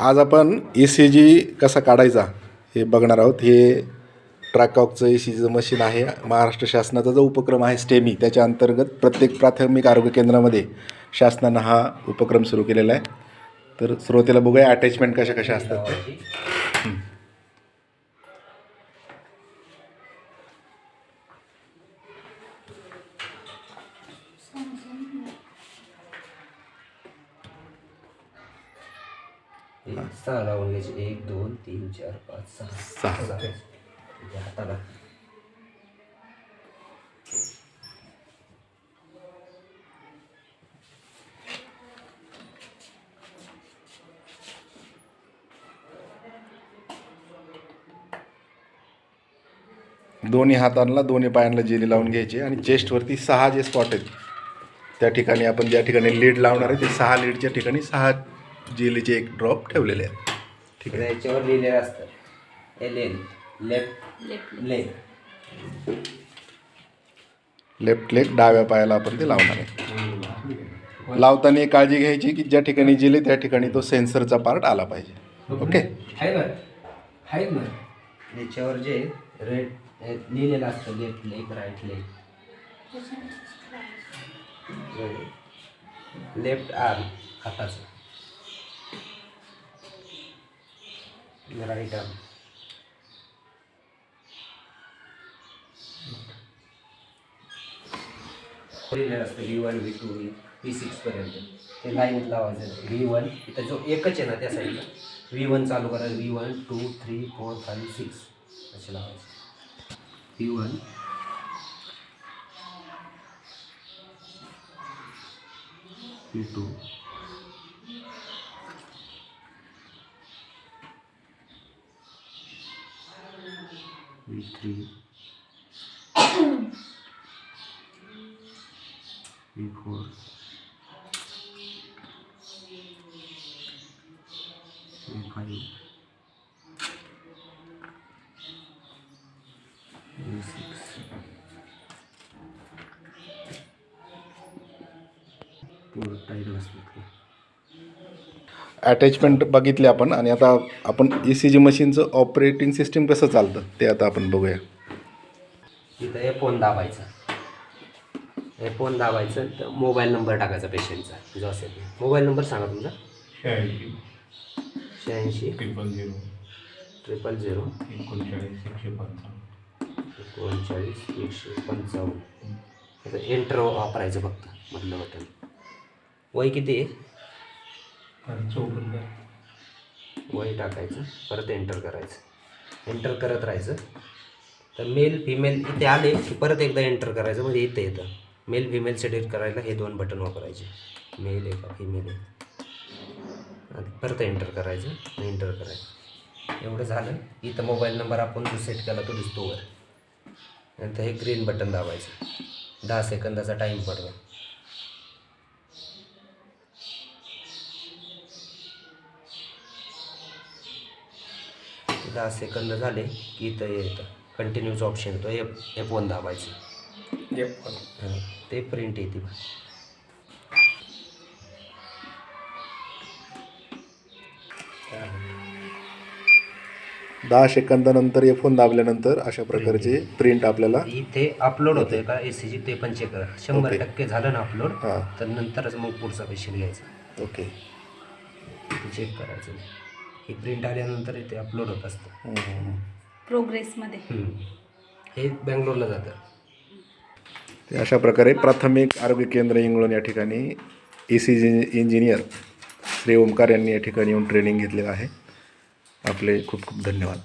आज आपण E C जी कसा काढायचा हे बघणार आहोत. हे ट्रॅकॉकचं ई सी जीचं मशीन आहे. महाराष्ट्र शासनाचा जो उपक्रम आहे स्टेमी त्याच्या अंतर्गत प्रत्येक प्राथमिक आरोग्य केंद्रामध्ये शासनानं हा उपक्रम सुरू केलेला आहे. तर सुरुवातीला बघूया अटॅचमेंट कशा कशा असतात ते. सहा लावून घ्यायचे. एक दोन तीन चार पाच सहा. सहा. हाताला दोन्ही हातांना दोन्ही पायांना जेली लावून घ्यायची आणि चेस्टवरती सहा जे स्पॉट आहेत त्या ठिकाणी आपण ज्या ठिकाणी लीड लावणार आहे ते सहा लीडच्या ठिकाणी सहा जेलीचे एक ड्रॉप ठेवलेले आहेत. ठीक आहे. याच्यावर लिहिलेलं असतं. L L left leg left leg डाव्या पायाला आपण ते लावणार आहे. लावताना एक काळजी घ्यायची की ज्या ठिकाणी जेली त्या ठिकाणी तो सेन्सरचा पार्ट आला पाहिजे. ओके आहे ना आहेत ना याच्यावर जे रेड लिहिलेलं असतं left leg right leg left arm हाताचं. Right arm लिहिलेलं असतं V one V two V सिक्सपर्यंत ते लाईन लावायचं व्ही वन इथं जो एकच आहे ना त्या साईडला व्ही वन चालू करायचं V one two three four five six असे लावायचं. V one V two V three V four V five V attachment बघितले आपण आणि आता आपण ई सी जी मशीनचं ऑपरेटिंग सिस्टीम कसं चालतं ते आता आपण बघूया. तिथं हे फोन दाबायचा. हे फोन दाबायचं तर मोबाईल नंबर टाकायचा पेशंटचा जो असेल मोबाईल नंबर सांगा तुमचा. शहाऐंशी. शहाऐंशी. Triple zero. Triple zero. एकोणचाळीस एकशे पंचावन्न. एकोणचाळीस एकशे पंचावन्न. आता एंटर वापरायचं फक्त. मधलं बटन वय किती आहे? आणि चौपन्न वय टाकायचं परत एंटर करायचं. एंटर करत राहायचं. तर मेल फिमेल इथे आले की परत एकदा एंटर करायचं म्हणजे इथे येतं. मेल फिमेल सेलेक्ट करायला हे दोन बटन वापरायचे. मेल आहे का फिमेल आहे आणि परत एंटर करायचं एंटर करायचं. एवढं झालं. इथं मोबाईल नंबर आपण जो सेट केला तो दिसतो वर. नंतर हे ग्रीन बटन दाबायचं. दहा सेकंदाचा टाईम पडतो दहा सेकंद झाले की इथं येतं. कंटिन्यूच ऑप्शन येतो. एफ एफ वन दाबायचं. ते प्रिंट येते बघ. दहा सेकंदानंतर हे फोन दाबल्यानंतर अशा प्रकारचे प्रिंट आपल्याला इथे अपलोड होतंय का ए सी जी ते पण चेक करा. शंभर. टक्के झालं ना अपलोड हां. तर नंतरच मग पुढचा पेशंट घ्यायचा. ओके. चेक करायचं. ही प्रिंट आल्यानंतर इथे अपलोड होत असतं. प्रोग्रेसमध्ये. हं. हे बँगलोरला जातं. ते अशा प्रकारे प्राथमिक आरोग्य केंद्र इंगळून या ठिकाणी E C G engineer Shri Omkar यांनी या ठिकाणी येऊन ट्रेनिंग घेतलेलं आहे. आपले खूप खूप धन्यवाद.